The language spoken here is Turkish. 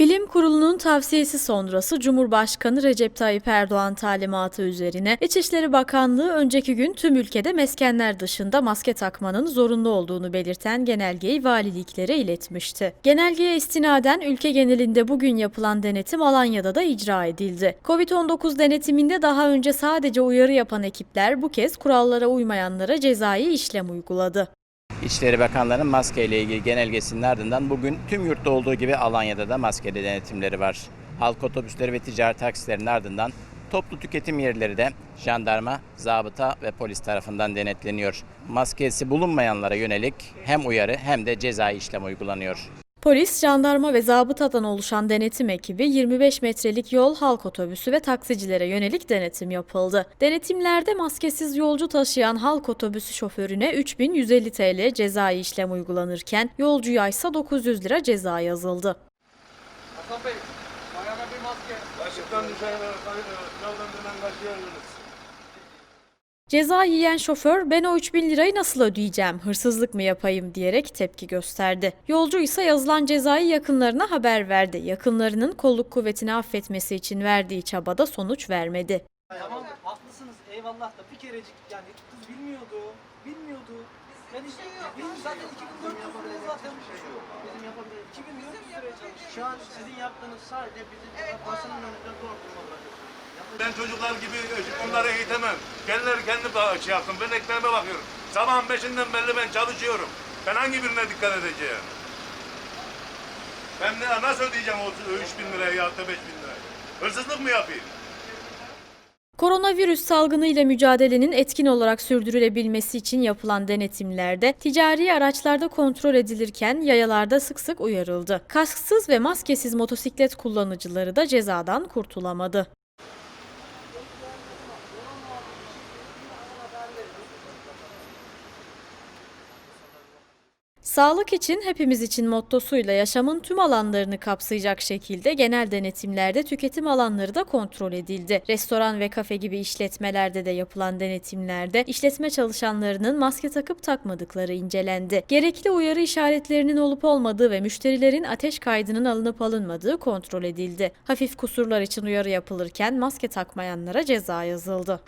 Bilim Kurulu'nun tavsiyesi sonrası Cumhurbaşkanı Recep Tayyip Erdoğan talimatı üzerine İçişleri Bakanlığı önceki gün tüm ülkede meskenler dışında maske takmanın zorunlu olduğunu belirten genelgeyi valiliklere iletmişti. Genelgeye istinaden ülke genelinde bugün yapılan denetim Alanya'da da icra edildi. Covid-19 denetiminde daha önce sadece uyarı yapan ekipler bu kez kurallara uymayanlara cezai işlem uyguladı. İçişleri Bakanlığı'nın maske ile ilgili genelgesinin ardından bugün tüm yurtta olduğu gibi Alanya'da da maskeli denetimleri var. Halk otobüsleri ve ticari taksilerin ardından toplu tüketim yerleri de jandarma, zabıta ve polis tarafından denetleniyor. Maskesi bulunmayanlara yönelik hem uyarı hem de cezai işlem uygulanıyor. Polis, jandarma ve zabıtadan oluşan denetim ekibi 25 metrelik yol halk otobüsü ve taksicilere yönelik denetim yapıldı. Denetimlerde maskesiz yolcu taşıyan halk otobüsü şoförüne 3150 TL cezai işlem uygulanırken yolcuya ise 900 lira ceza yazıldı. Hasan Bey, ayağına bir maske. Işıktan düşen yoldan dönen kaçıyorsunuz. Ceza yiyen şoför ben o 3000 lirayı nasıl ödeyeceğim, hırsızlık mı yapayım diyerek tepki gösterdi. Yolcu ise yazılan cezayı yakınlarına haber verdi. Yakınlarının kolluk kuvvetini affetmesi için verdiği çabada sonuç vermedi. Tamam, haklısınız. Eyvallah da bir kerecik yani kız bilmiyordu. Bilmiyordu. Yani işte bizim zaten 2400 lira zaten. Bizim yapabileceğimiz 2400 liraya. Şu an sizin yaptığınız sadece bizim basının önünde doldurmaları. Ben çocuklar gibi onları eğitemem. Kendileri kendi şey yapsın. Ben ekmeğime bakıyorum. Sabahın beşinden belli ben çalışıyorum. Ben hangi birine dikkat edeceğim? Ben ne, nasıl ödeyeceğim o 3 bin lirayı ya da 5 bin lirayı? Hırsızlık mı yapayım? Koronavirüs salgını ile mücadelenin etkin olarak sürdürülebilmesi için yapılan denetimlerde ticari araçlarda kontrol edilirken yayalarda sık sık uyarıldı. Kasksız ve maskesiz motosiklet kullanıcıları da cezadan kurtulamadı. Sağlık için hepimiz için mottosuyla yaşamın tüm alanlarını kapsayacak şekilde genel denetimlerde tüketim alanları da kontrol edildi. Restoran ve kafe gibi işletmelerde de yapılan denetimlerde işletme çalışanlarının maske takıp takmadıkları incelendi. Gerekli uyarı işaretlerinin olup olmadığı ve müşterilerin ateş kaydının alınıp alınmadığı kontrol edildi. Hafif kusurlar için uyarı yapılırken maske takmayanlara ceza yazıldı.